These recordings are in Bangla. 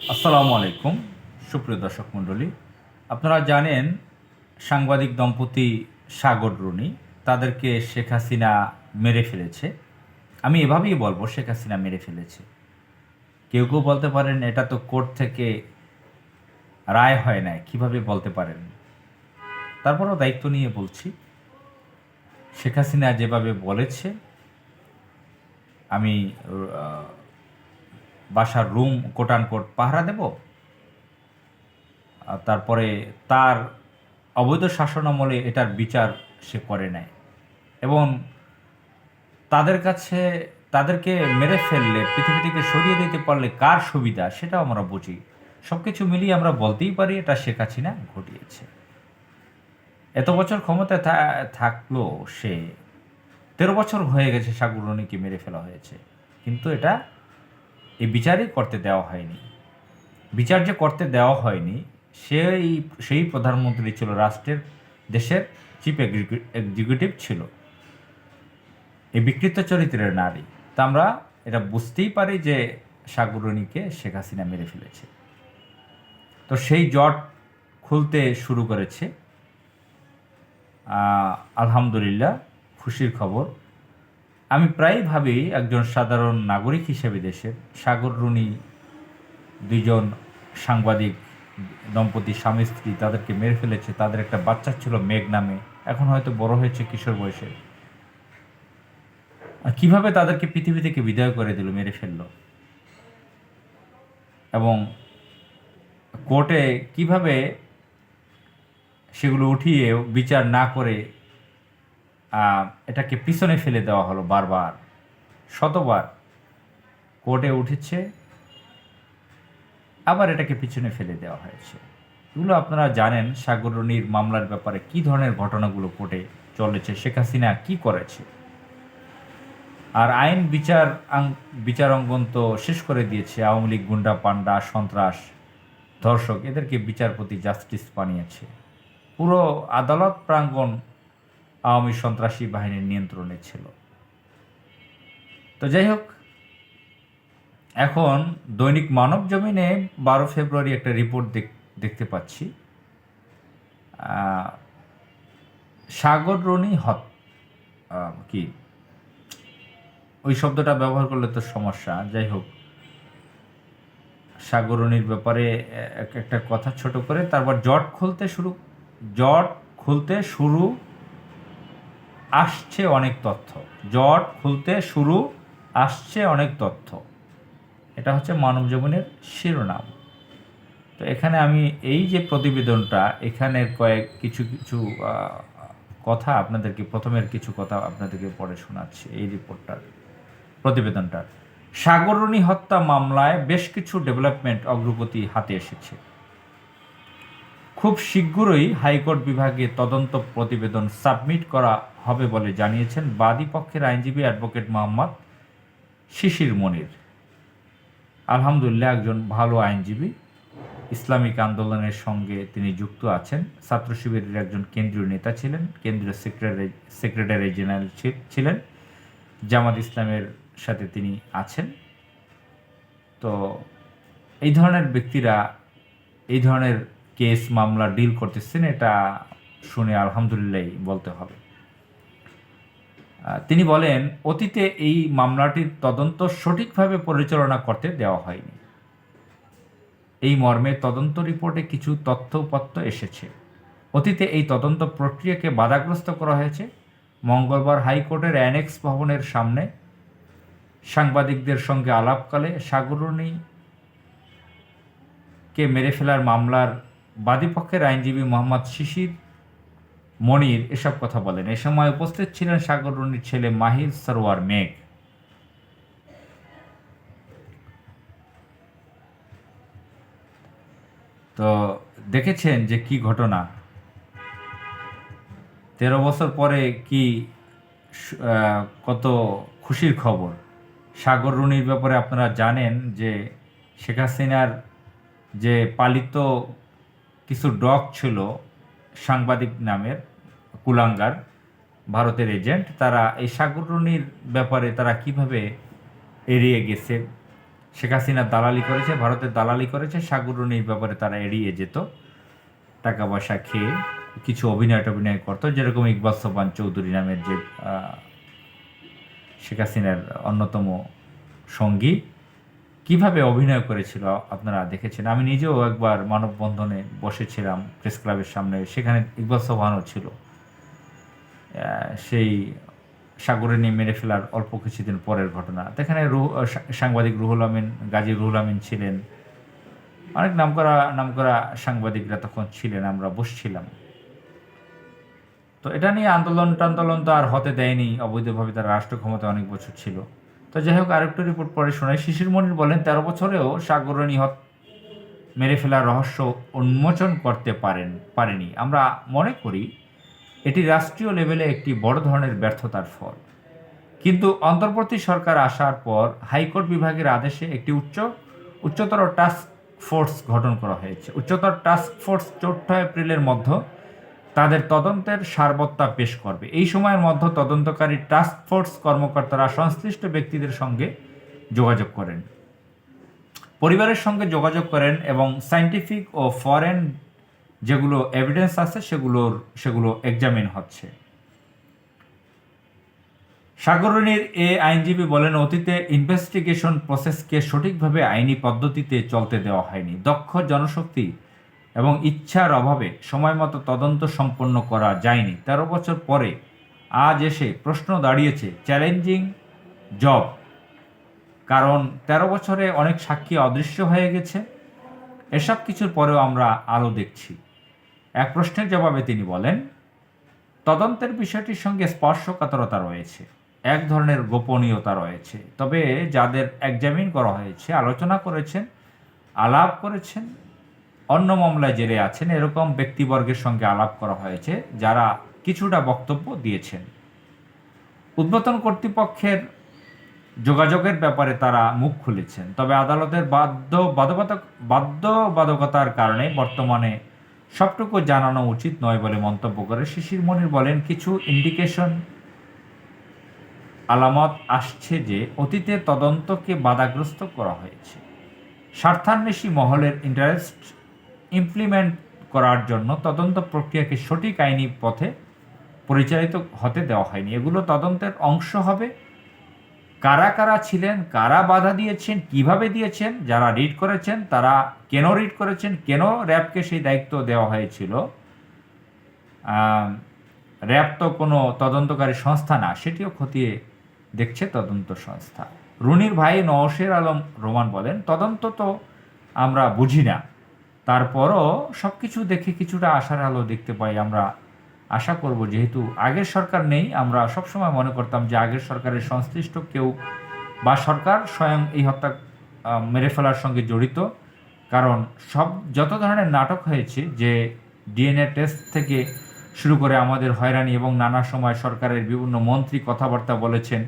আসসালামু আলাইকুম, সুপ্রিয় দর্শক মণ্ডলী। আপনারা জানেন, সাংবাদিক দম্পতি সাগর রুনি তাদেরকে শেখ হাসিনা মেরে ফেলেছে। আমি এভাবেই বলব, শেখ হাসিনা মেরে ফেলেছে। কেউ কেউ বলতে পারেন, এটা তো কোর্ট থেকে রায় হয় নাই, কীভাবে বলতে পারেন? তারপরও দায়িত্ব নিয়ে বলছি, শেখ হাসিনা যেভাবে বলেছে, আমি বাসার রুম কোটান কোট পাহারা দেব। তারপরে তার অবৈধ শাসন আমলে এটার বিচার সে করে নেয়। এবং তাদের কাছে, তাদেরকে মেরে ফেললে, পৃথিবী থেকে সরিয়ে দিতে পারলে কার সুবিধা সেটাও আমরা বুঝি। সব কিছু মিলিয়ে আমরা বলতেই পারি এটা শেখ হাসিনা ঘটিয়েছে। এত বছর ক্ষমতায় থাকল সে। তেরো বছর হয়ে গেছে সাগরণীকে মেরে ফেলা হয়েছে। কিন্তু এটা এই বিচারই করতে দেওয়া হয়নি। বিচার যে করতে দেওয়া হয়নি, সেই সেই প্রধানমন্ত্রী ছিল রাষ্ট্রের দেশের চিফ এক্সিকিউটিভ ছিল। এই বিকৃত চরিত্রের নারী। তা আমরা এটা বুঝতেই পারি যে সাগরণীকে শেখ হাসিনা মেরে ফেলেছে। তো সেই জট খুলতে শুরু করেছে। আলহামদুলিল্লাহ, খুশির খবর। আমি প্রায় ভাবি একজন সাধারণ নাগরিক হিসেবে দেশের সাগর রুনি দুইজন সাংবাদিক, দম্পতি, স্বামী, স্ত্রী তাদেরকে মেরে ফেলেছে। তাদের একটা বাচ্চা ছিল মেঘ নামে। এখন হয়তো বড় হয়েছে কিশোর বয়সে কীভাবে তাদেরকে পৃথিবী থেকে বিদায় করে দিল, মেরে ফেলল? এবং কোর্টে কীভাবে সেগুলো উঠিয়ে বিচার না করে এটাকে পিছনে ফেলে দেওয়া হলো বারবার, শতবার। কোর্টে উঠেছে, আবার এটাকে পিছনে ফেলে দেওয়া হয়েছে। এগুলো আপনারা জানেন সাগরণীর মামলার ব্যাপারে কি ধরনের ঘটনাগুলো কোর্টে চলেছে, শেখ হাসিনা কি করেছে। আর আইন বিচার বিচার অঙ্গন তো শেষ করে দিয়েছে, আওয়ামী লীগ, গুন্ডা, পান্ডা, সন্ত্রাস, ধর্ষক, এদেরকে বিচারপতি জাস্টিস বানিয়েছে। পুরো আদালত প্রাঙ্গণ আওয়ামী সন্ত্রাসী বাহিনীর নিয়ন্ত্রণে ছিল। তো যাই হোক, এখন দৈনিক মানব জমিনে বারো ফেব্রুয়ারি একটা রিপোর্ট দেখতে পাচ্ছি। সাগর রনি হত কি? ওই শব্দটা ব্যবহার করলে তো সমস্যা। যাই হোক সাগরণীর ব্যাপারে এক, একটা কথা ছোট করে, তারপর জট খুলতে শুরু, জট খুলতে শুরু আসছে অনেক তথ্য। জট খুলতে শুরু, আসছে অনেক তথ্য। এটা হচ্ছে মানব জীবনের শিরোনাম। তো এখানে আমি এই যে প্রতিবেদনটা, এখানের কয়েক কিছু কিছু কথা আপনাদেরকে, প্রথমের কিছু কথা আপনাদেরকে পড়ে শোনাচ্ছি এই রিপোর্টটার, প্রতিবেদনটার। সাগরণী হত্যা মামলায় বেশ কিছু ডেভেলপমেন্ট অগ্রগতি হাতে এসেছে। খুব শীঘ্রই হাইকোর্ট বিভাগে তদন্ত প্রতিবেদন সাবমিট করা হবে বলে জানিয়েছেন বাদী পক্ষের আইনজীবী অ্যাডভোকেট মোহাম্মদ শিশির মনির। আলহামদুলিল্লাহ, একজন ভালো আইনজীবী। ইসলামিক আন্দোলনের সঙ্গে তিনি যুক্ত আছেন। ছাত্র শিবিরের একজন কেন্দ্রীয় নেতা ছিলেন, কেন্দ্রীয় সেক্রেটারি সেক্রেটারি জেনারেল ছিলেন। জামাত ইসলামের সাথে তিনি আছেন। তো এই ধরনের ব্যক্তিরা, এই ধরনের কেস মামলা ডিল করতেছেন, এটা শুনে আলহামদুলিল্লাহ বলতে হবে। তিনি বলেন, অতীতে এই মামলাটির তদন্ত সঠিকভাবে পরিচালনা করতে দেওয়া হয়নি। এই মর্মে তদন্ত রিপোর্টে কিছু তথ্যপত্র এসেছে। অতীতে এই তদন্ত প্রক্রিয়াকে বাধাগ্রস্ত করা হয়েছে। মঙ্গলবার হাইকোর্টের অ্যানেক্স ভবনের সামনে সাংবাদিকদের সঙ্গে আলাপকালে সাগরণীকে মেরে ফেলার মামলার বাদীপক্ষের আইনজীবী মোহাম্মদ শিশির মনির এসব কথা বলেন। এ সময় উপস্থিত ছিলেন সাগরণীর ছেলে মাহির সরোয়ার মেঘ। তো দেখেছেন যে কি ঘটনা? তেরো বছর পরে কি কত খুশির খবর? সাগর রুনির ব্যাপারে আপনারা জানেন যে শেখ হাসিনার যে পালিত কিছু ডগ ছিল সাংবাদিক নামের কুলাঙ্গার, ভারতের এজেন্ট। তারা এই সাগর রুনির ব্যাপারে তারা কীভাবে এড়িয়ে গেছে? শেখ হাসিনা দালালি করেছে ভারতের দালালি করেছে সাগরণীর ব্যাপারে তারা এড়িয়ে যেত। টাকা পয়সা খেয়ে কিছু অভিনয় টভিনয় করতো, যেরকম ইকবাল সোবান চৌধুরী নামের যে শেখ হাসিনার অন্যতম সঙ্গী। কীভাবে অভিনয় করেছিল আপনারা দেখেছেন? আমি নিজেও একবার মানববন্ধনে বসেছিলাম প্রেস ক্লাবের সামনে, সেখানে ইকবাল সোবানও ছিল। সেই সাগরে নিয়ে মেরে ফেলার অল্প কিছুদিন পরের ঘটনা। এখানে রুহ সাংবাদিক রুহুল আমিন, গাজী রুহুল আমিন ছিলেন। অনেক নামকরা নামকরা সাংবাদিকরা তখন ছিলেন, আমরা বসছিলাম। তো এটা নিয়ে আন্দোলন টান্দোলন তো আর হতে দেয়নি। অবৈধভাবে তার রাষ্ট্র ক্ষমতা অনেক বছর ছিল। তো যাই হোক আরেকটু রিপোর্ট পরে শোনায় শিশির মনির বলেন, তেরো বছরেও সাগরণী হত মেরে ফেলার রহস্য উন্মোচন করতে পারেন, পারেনি। আমরা মনে করি, এটি রাষ্ট্রীয় লেভেলে একটি বড় ধরনের ব্যর্থতার ফল। কিন্তু অন্তর্বর্তী সরকার আসার পর হাইকোর্ট বিভাগের আদেশে একটি উচ্চ, উচ্চতর টাস্ক ফোর্স গঠন করা হয়েছে। উচ্চতর টাস্ক ফোর্স চৌঠা এপ্রিলের মধ্যে তাদের তদন্তের সারবত্তা পেশ করবে। এই সময়ের মধ্যে তদন্তকারী টাস্ক ফোর্স কর্মকর্তারা সংশ্লিষ্ট ব্যক্তিদের সঙ্গে যোগাযোগ করেন। পরিবারের সঙ্গে যোগাযোগ করেন এবং সাইন্টিফিক ও ফরেন যেগুলো এভিডেন্স আছে সেগুলোর, সেগুলো এক্সামিন হচ্ছে। সাগরণীর এ আইনজীবী বলেন, অতীতে ইনভেস্টিগেশন প্রসেসকে সঠিকভাবে আইনি পদ্ধতিতে চলতে দেওয়া হয়নি। দক্ষ জনশক্তি এবং ইচ্ছার অভাবে সময়মতো তদন্ত সম্পন্ন করা যায়নি। তেরো বছর পরে আজ এসে প্রশ্ন দাঁড়িয়েছে, চ্যালেঞ্জিং জব? কারণ তেরো বছরে অনেক সাক্ষী অদৃশ্য হয়ে গেছে। এসব কিছুর পরেও আমরা আলো দেখছি। এক প্রশ্নের জবাবে তিনি বলেন, তদন্তের বিষয়টির সঙ্গে স্পর্শকাতরতা রয়েছে, এক ধরনের গোপনীয়তা রয়েছে। তবে যাদের এক্সামিন করা হয়েছে, আলোচনা করেছেন, আলাপ করেছেন অন্য মামলায় জেলে আছেন, এরকম ব্যক্তিবর্গের সঙ্গে আলাপ করা হয়েছে, যারা কিছুটা বক্তব্য দিয়েছেন। উদ্বোধন কর্তৃপক্ষের যোগাযোগের ব্যাপারে তারা মুখ খুলেছেন, তবে আদালতের বাধ্য বাধ্যবাধক বাধ্যবাধকতার কারণে বর্তমানে সবটুকু জানানো উচিত নয় বলে মন্তব্য করে শিশির মনির বলেন, কিছু ইন্ডিকেশন আলামত আসছে যে অতীতে তদন্তকে বাধাগ্রস্ত করা হয়েছে। স্বার্থান্বেষী মহলের ইন্টারেস্ট ইমপ্লিমেন্ট করার জন্য তদন্ত প্রক্রিয়াকে সঠিক আইনি পথে পরিচালিত হতে দেওয়া হয়নি। এগুলো তদন্তের অংশ হবে। কারা কারা ছিলেন, কারা বাধা দিয়েছেন, কীভাবে দিয়েছেন, যারা রিড করেছেন, তারা কেন রিড করেছেন, কেন র্যাবকে সেই দায়িত্ব দেওয়া হয়েছিল? র্যাব তো কোনো তদন্তকারী সংস্থা না, সেটিও খতিয়ে দেখছে তদন্ত সংস্থা। রুনির ভাই নওশের আলম রোমান বলেন, তদন্ত তো আমরা বুঝি না। তারপরও সব কিছু দেখে কিছুটা আশার আলো দেখতে পাই আমরা। আশা করব যেহেতু আগের সরকার নেই, আমরা সবসময় মনে করতাম যে আগের সরকারের সংশ্লিষ্ট কেউ বা সরকার স্বয়ং এই হত্যা মেরে ফেলার সঙ্গে জড়িত। কারণ সব, যত ধরনের নাটক হয়েছে যে ডিএনএ টেস্ট থেকে শুরু করে আমাদের হয়রানি এবং নানা সময় সরকারের বিভিন্ন মন্ত্রী কথাবার্তা বলেছেন,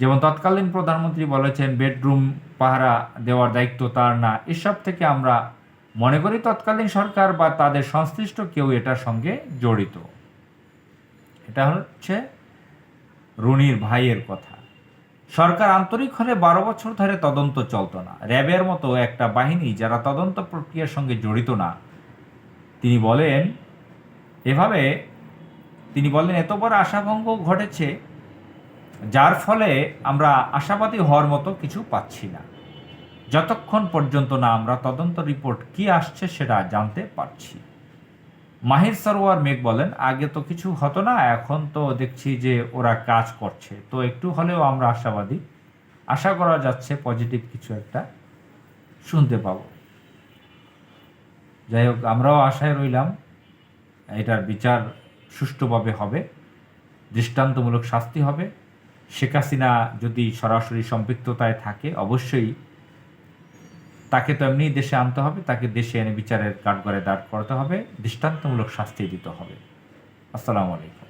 যেমন তৎকালীন প্রধানমন্ত্রী বলেছেন, বেডরুম পাহারা দেওয়ার দায়িত্ব তার না, এসব থেকে আমরা মনে করি তৎকালীন সরকার বা তাদের সংশ্লিষ্ট কেউ এটার সঙ্গে জড়িত। এটা হচ্ছে রুনির ভাইয়ের কথা। সরকার আন্তরিক হলে বারো বছর ধরে তদন্ত চলতো না। র্যাবের মতো একটা বাহিনী যারা তদন্ত প্রক্রিয়ার সঙ্গে জড়িত না, তিনি বলেন, এভাবে তিনি বলেন, এত বড় আশাভঙ্গ ঘটেছে, যার ফলে আমরা আশাবাদী হওয়ার মতো কিছু পাচ্ছি না। যতক্ষণ পর্যন্ত না আমরা তদন্ত রিপোর্ট কি আসছে সেটা জানতে পারছি। মাহির সরোয়ার মেঘ বলেন, আগে তো কিছু হতো না, এখন তো দেখছি যে ওরা কাজ করছে। তো একটু হলেও আমরা আশাবাদী। আশা করা যাচ্ছে পজিটিভ কিছু একটা শুনতে পাবো। যাই হোক, আমরাও আশায় রইলাম, এটার বিচার সুষ্ঠুভাবে হবে, দৃষ্টান্তমূলক শাস্তি হবে। শেখ হাসিনা যদি সরাসরি সম্পৃক্ততায় থাকে, অবশ্যই তাকে তো এমনি দেশে আনতে হবে, তাকে দেশে এনে বিচারের কাঠগড়ে দাঁড় করাতে হবে, দৃষ্টান্তমূলক শাস্তি দিতে হবে। আসসালামু আলাইকুম।